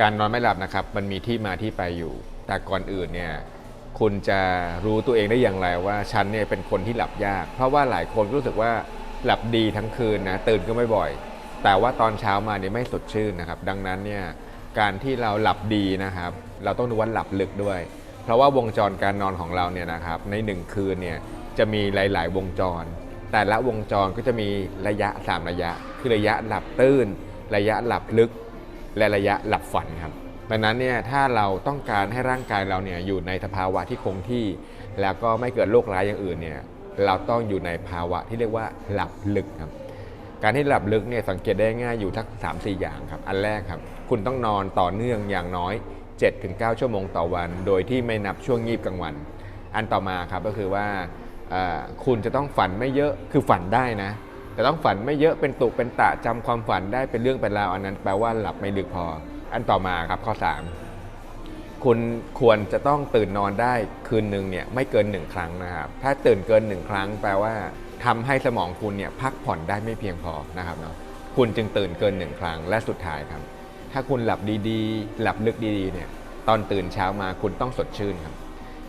การนอนไม่หลับนะครับ มันมีที่มาที่ไปอยู่ แต่ก่อนอื่นเนี่ยคุณจะรู้ตัวเองได้อย่างไรว่าฉันเนี่ยเป็นคนที่หลับยาก เพราะว่าหลายคนรู้สึกว่าหลับดีทั้งคืนนะตื่นก็ไม่บ่อย แต่ว่าตอนเช้ามาเนี่ยไม่สดชื่นนะครับ ดังนั้นเนี่ยการที่เราหลับดีนะครับ เราต้องดูว่าหลับลึกด้วย เพราะว่าวงจรการนอนของเราเนี่ยนะครับ ในหนึ่งคืนเนี่ยจะมีหลาย ๆ วงจร แต่ละวงจรก็จะมีระยะ 3 ระยะ คือระยะหลับตื้น ระยะหลับลึก และระยะหลับฝันครับดังนั้นเนี่ยถ้าเราต้องการให้ร่างกายเราเนี่ยอยู่ในสภาวะที่คงที่ แล้วก็ไม่เกิดโรคร้ายอย่างอื่นเนี่ยเราต้องอยู่ในภาวะที่เรียกว่าหลับลึกครับการที่หลับลึกเนี่ยสังเกตได้ง่ายอยู่ทั้ง3 4อย่างครับอันแรกครับ คุณต้องนอนต่อเนื่องอย่างน้อย 7-9 ชั่วโมงต่อวัน โดยที่ไม่นับช่วงงีบกลางวัน อันต่อมาครับก็คือว่าคุณจะต้องฝันไม่เยอะคือฝันได้นะ แต่ต้องฝันไม่เยอะเป็นตุเป็นตะจำความฝันได้เป็นเรื่องเป็นราวอันนั้นแปลว่าหลับไม่ลึกพอ อันต่อมาครับข้อ 3 คุณควรจะต้องตื่นนอนได้คืนหนึ่งเนี่ยไม่เกินหนึ่งครั้งนะครับ ถ้าตื่นเกินหนึ่งครั้ง แปลว่าทำให้สมองคุณเนี่ยพักผ่อนได้ไม่เพียงพอนะครับเนาะคุณจึงตื่นเกินหนึ่งครั้งและสุดท้ายครับ ถ้าคุณหลับดีๆ หลับลึกดีๆเนี่ยตอนตื่นเช้ามาคุณต้องสดชื่นครับ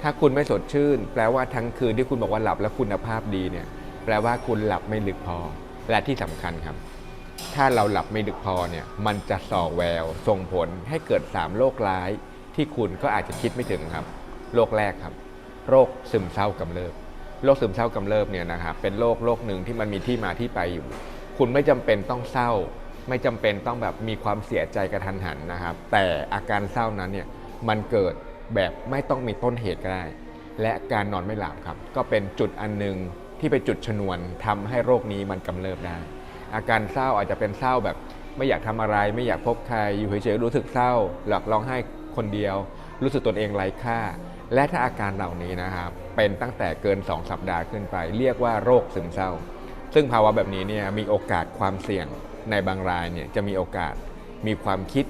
ถ้าคุณไม่สดชื่น แปลว่าทั้งคืนที่คุณบอกว่าหลับแล้วคุณภาพดีเนี่ย แปลว่าคุณหลับไม่ลึกพอ และที่สำคัญครับ ถ้าเราหลับไม่ลึกพอเนี่ยมันจะส่อแวว ส่งผลให้เกิด 3 โรคร้าย ที่คุณก็อาจจะคิดไม่ถึงครับ โรคแรกครับ โรคซึมเศร้ากำเริบโรคซึมเศร้ากำเริบเนี่ยนะครับเป็นโรคโรคหนึ่งที่มันมีที่มาที่ไปอยู่ คุณไม่จำเป็นต้องเศร้า ไม่จำเป็นต้องแบบมีความเสียใจกระทันหันนะครับ แต่อาการเศร้านั้นเนี่ยมันเกิดแบบไม่ต้องมีต้นเหตุก็ได้ และการนอนไม่หลับครับ ก็เป็นจุดอันหนึ่ง ที่เป็นจุดชนวนทำให้โรคนี้มันกำเริบได้ อาการเศร้าอาจจะเป็นเศร้าแบบ ไม่อยากทำอะไร ไม่อยากพบใครอยู่เฉยๆรู้สึกเศร้า หลับร้องไห้คนเดียว รู้สึกตนเองไร้ค่า และถ้าอาการเหล่านี้นะครับเป็นตั้งแต่เกิน 2 สัปดาห์ขึ้นไป เรียกว่าโรคซึมเศร้า ซึ่งภาวะแบบนี้เนี่ยมีโอกาสความเสี่ยงในบางรายเนี่ยจะมีโอกาสมีความคิด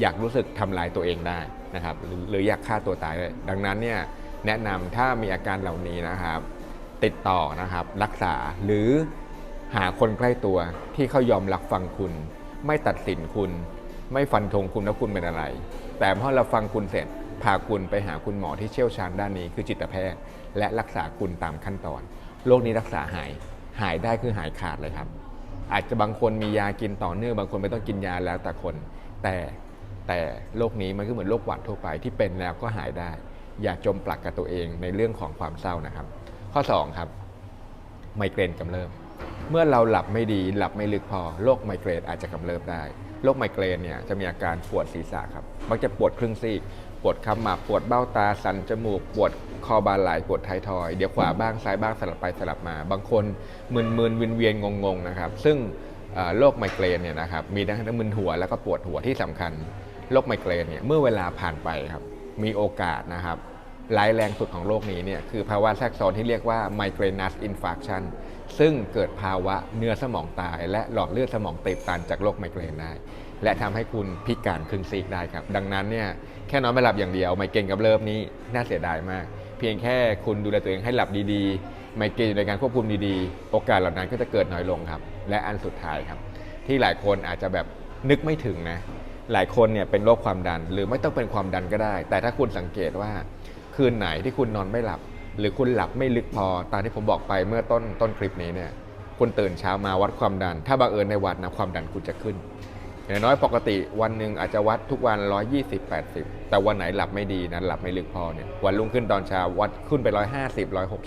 อยากรู้สึกทำลายตัวเองได้นะครับหรือหรืออยากฆ่าตัวตายเลยดังนั้นเนี่ยแนะนำถ้ามีอาการเหล่านี้นะครับ ติดต่อนะครับ รักษาหรือหาคนใกล้ตัวที่เขายอมรับฟังคุณ ไม่ตัดสินคุณ ไม่ฟันธงคุณว่าคุณเป็นอะไร แต่พอเราฟังคุณเสร็จพาคุณไปหาคุณหมอที่เชี่ยวชาญด้านนี้คือจิตแพทย์ และรักษาคุณตามขั้นตอนโรคนี้รักษาหายหายได้คือหายขาดเลยครับ อาจจะบางคนมียากินต่อเนื่องบางคนไม่ต้องกินยาแล้วแต่คน แต่แต่โรคนี้มันก็เหมือนโรคหวัดทั่วไปที่เป็นแล้วก็หายได้ อย่าจมปลักกับตัวเองในเรื่องของความเศร้านะครับ ข้อ 2 ครับ ไมเกรนกำเริบ เมื่อเราหลับไม่ดีหลับไม่ลึกพอโรคไมเกรนอาจจะกำเริบได้โรคไมเกรนเนี่ยจะมีอาการปวดศีรษะครับมักจะปวดครึ่งซีกปวดขมับปวดเบ้าตาสันจมูก ปวดคอบาไหลปวดท้ายทอย เดี๋ยวขวาบ้างซ้ายบ้างสลับไปสลับมา บางคนมึนมึนวินเวียนงงงๆนะครับ ซึ่งโรคไมเกรนเนี่ยนะครับมีทั้งมึนหัวแล้วก็ปวดหัวที่สำคัญโรคไมเกรนเนี่ยเมื่อเวลาผ่านไปครับมีโอกาสนะครับ ร้ายแรงสุดของโรคนี้เนี่ยคือภาวะแทรกซ้อนที่เรียกว่า migrainous infarction ซึ่งเกิดภาวะเนื้อสมองตาย และหลอดเลือดสมองตีบตันจากโรคไมเกรนได้ และทำให้คุณพิการครึ่งซีกได้ครับ ดังนั้นเนี่ยแค่นอนไม่หลับอย่างเดียวไมเกรนกับเริบนี้น่าเสียดายมาก เพียงแค่คุณดูแลตัวเองให้หลับดีๆ ไมเกรนอยู่ในการควบคุมดีๆ โอกาสเหล่านั้นก็จะเกิดน้อยลงครับ และอันสุดท้ายครับ ที่หลายคนอาจจะแบบนึกไม่ถึงนะหลายคนเนี่ยเป็นโรคความดัน หรือไม่ต้องเป็นความดันก็ได้ แต่ถ้าคุณสังเกตว่า คืนไหนที่คุณนอนไม่หลับ หรือคุณหลับไม่ลึกพอตามที่ผมบอกไปเมื่อต้นต้นคลิปนี้เนี่ยคุณตื่นเช้ามาวัดความดัน ถ้าบังเอิญในวัดนะความดันคุณจะขึ้นอย่างน้อยปกติวันหนึ่งอาจจะวัดทุกวัน 120 80 แต่วันไหนหลับไม่ดีนะหลับไม่ลึกพอเนี่ยวันรุ่งขึ้นตอนเช้าวัดขึ้นไป 150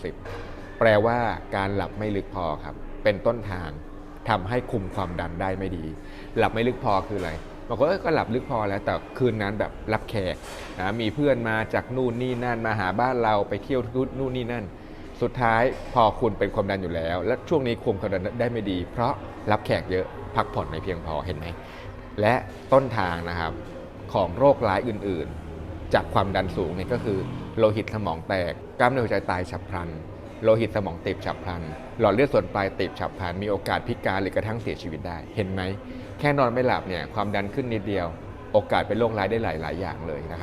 160 แปลว่าการหลับไม่ลึกพอครับ เป็นต้นทางทำให้คุมความดันได้ไม่ดี หลับไม่ลึกพอคืออะไร บางคนก็หลับลึกพอแล้วแต่คืนนั้นแบบรับแขกนะมีเพื่อนมาจากนู่นนี่นั่นมาหาบ้านเราไปเที่ยวนู่นนี่นั่น สุดท้ายพอคุณเป็นความดันอยู่แล้ว และช่วงนี้คุมความดันได้ไม่ดี เพราะรับแขกเยอะพักผ่อนไม่เพียงพอเห็นไหมและต้นทางนะครับของโรคร้ายอื่น ๆ จากความดันสูงเนี่ยก็คือโลหิตสมองแตกกล้ามเนื้อหัวใจตายฉับพลัน โลหิตสมองตีบฉับพลัน หลอดเลือดส่วนปลายตีบฉับพลัน มีโอกาสพิการหรือกระทั่งเสียชีวิตได้ เห็นไหม แค่นอนไม่หลับเนี่ย ความดันขึ้นนิดเดียว โอกาสเป็นโรคร้ายได้หลายหลายอย่างเลยนะครับ